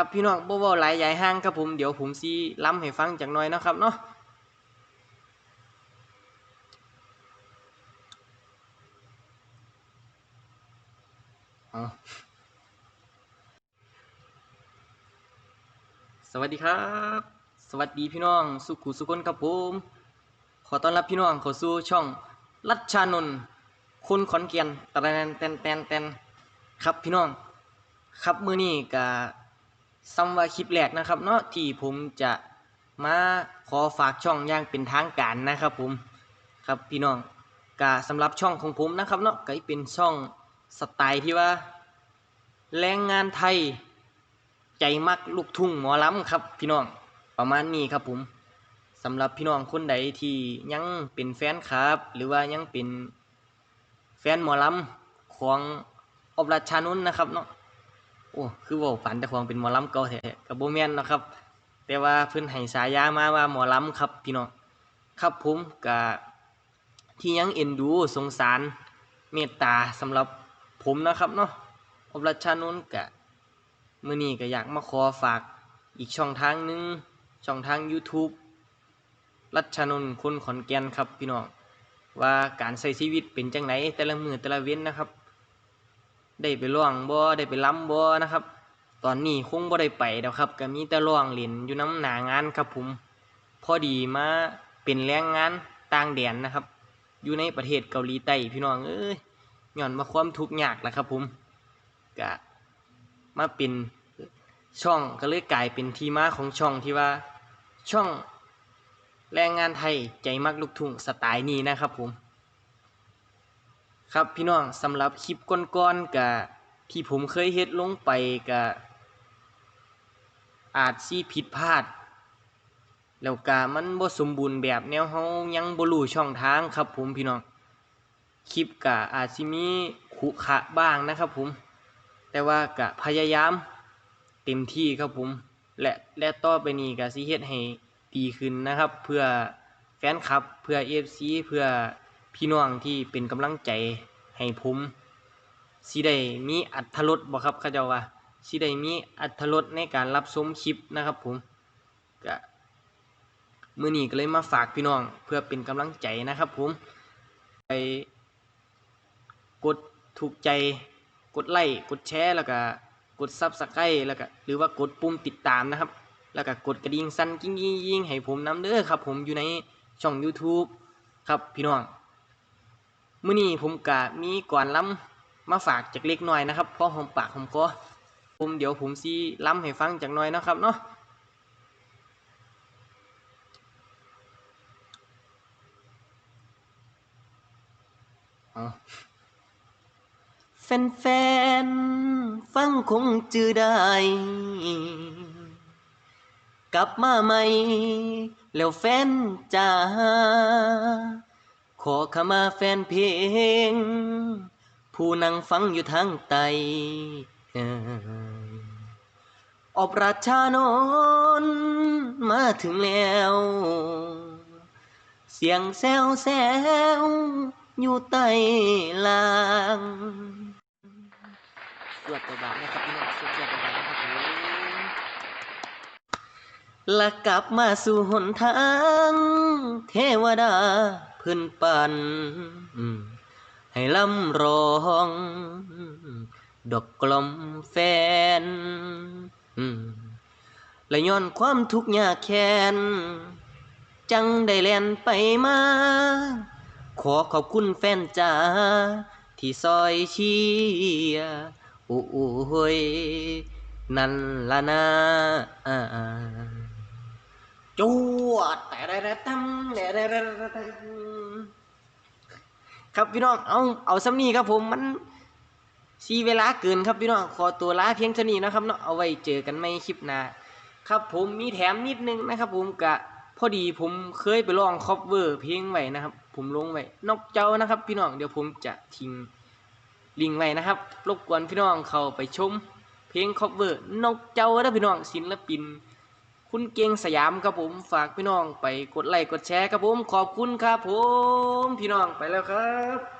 ครับพี่น้องบ่เว้าหลายใหญ่ห้างครับผมเดี๋ยวผมสิล้ำให้ฟังจักน่อยนะครับเนาะสวัสดีครับ สวัสดีพี่น้องสุขุสุคนครับผมขอต้อนรับพี่น้องเข้าสู่ช่องรัชชานนท์คนขอนแก่นตะแตนแตนแตนแตนครับพี่น้อง ครับมือนี้ก็ ซ้ำว่าคลิปแรกนะครับ เนาะที่ผมจะมาขอฝากช่องอย่างเป็นทางการนะครับผมครับพี่น้องก็สำหรับช่องของผมนะครับเนาะก็เป็นช่องสไตล์ที่ว่า แรงงานไทย ใจมักลูกทุ่งหมอลำครับ พี่น้องประมาณนี้ครับผมสำหรับพี่น้องคนใดที่ยังเป็นแฟนครับ หรือว่ายังเป็นแฟนหมอลำของอบรัชานุนนะครับเนาะ อ้คือเว่าฝันแต่ของเป็นหมอลำเก่าแท้กับโบแมนนะครับ แต่ว่าเพิ่นให้สายามาว่าหมอลำครับพี่น้องครับผมกับที่ยังเอ็นดูสงสารเมตตาสำหรับผมนะครับเนาะอบรัชานนกะมื่อนี้ก็อยากมาขอฝากอีกช่องทางหนึง ช่องทาง YouTube รัชนนท์คนขอนแก่นครับพี่น้องว่าการใช้ชีวิตเป็นจังไหนแต่ละมือแต่ละเว้นนะครับ ได้ไปร้องบ่ได้ไปล้ำบ่นะครับ ตอนนี้คงบ่ได้ไปแล้วครับก็มีแต่ร้องเล่นอยู่น้ำหนางานครับผมพอดีมาเป็นแรงงานต่างแดนนะครับ อยู่ในประเทศเกาหลีใต้พี่น้องเอ้ยย้อนมาความทุกข์ยากแหละครับผมก็มาเป็นช่องก็เลยกลายเป็นที่มาของช่องที่ว่าช่องแรงงานไทยใจมักลูกทุ่งสไตล์นี้นะครับผม ครับพี่น้องสำหรับคลิปก่อนๆกับที่ผมเคยเฮ็ดลงไปกับอาจสิผิดพลาด แล้วก็มันบ่สมบูรณ์แบบแนวเฮายังบ่รู้ช่องทางครับผมพี่น้องคลิปก็อาจสิมีขุขะบ้างนะครับผม แต่ว่าก็พยายามเต็มที่ครับผม และและต่อไปนี้ก็สิเฮ็ดให้ดีขึ้นนะครับ เพื่อแฟนคลับเพื่อ FC เพื่อ พี่น้องที่เป็นกำลังใจให้ผมสิได้มีอัธรสบ่ครับเขาเจ้าว่าสิได้มีอัธรสในการรับชมคลิปนะครับผมก็มื้อนี้ก็เลยมาฝากพี่น้องเพื่อเป็นกำลังใจนะครับผมไปกดถูกใจกดไลค์กดแชร์แล้วก็กดซับสไครต์แล้วก็หรือว่ากดปุ่มติดตามนะครับ แล้วก็กดกระดิ่งสั่นกิ้งยิงยิงให้ผมน้ำเด้อครับ ผมอยู่ในช่อง YouTube ครับพี่น้อง มื้อนี้ผมกะมีก่อนล้ำมาฝากจากเล็กน้อยนะครับเพราะหอมปากหอมคอผมเดี๋ยวผมสิล้ำให้ฟังจากน่อยนะครับเนาะแฟนๆฟังคงจือได้ กลับมาใหม่ แล้วแฟนจ้า อขมาแฟนเพลง ผู้นั่งฟังอยู่ทางไตอบราชานนมาถึงแล้ว เสียงแซวแซวอยู่ใต้ลางสวดตัวบานะครับพี่น้องสวดตัวบานะครับและกลับมาสู่หนทาง เทวดา เพื้นปันให้ลำร้อง ดอกกลมแฟนและย้อนความทุกข์ยากแค้น จังได้แล่นไปมา ขอขอบคุณแฟนจ้าที่ซอยเชียโอ้โอ้ยนั่นละนะอ่า จวดแต่ได้ได้ตั้มแต่ได้ได้ได้ครับพี่น้องเอาเอาซ้ำนี้ครับผมมันสีเวลาเกินครับพี่น้องขอตัวลาเพียงเท่านี้นะครับเนาะเอาไว้เจอกันไม่คลิปหน้าครับผมมีแถมนิดนึงนะครับผมกะพอดีผมเคยไปลองคอฟเวอร์เพลงไว้นะครับ ผมลงไว้นกเจ้านะครับพี่น้องเดี๋ยวผมจะทิ้งลิงก์ไว้นะครับรบกวนพี่น้องเข้าไปชม เพลงคอฟเวอร์นกเจ้านะพี่น้องศิลปิน คุณเก่งสยามครับผมฝากพี่น้องไปกดไลค์กดแชร์ครับผมขอบคุณครับผม พี่น้องไปแล้วครับ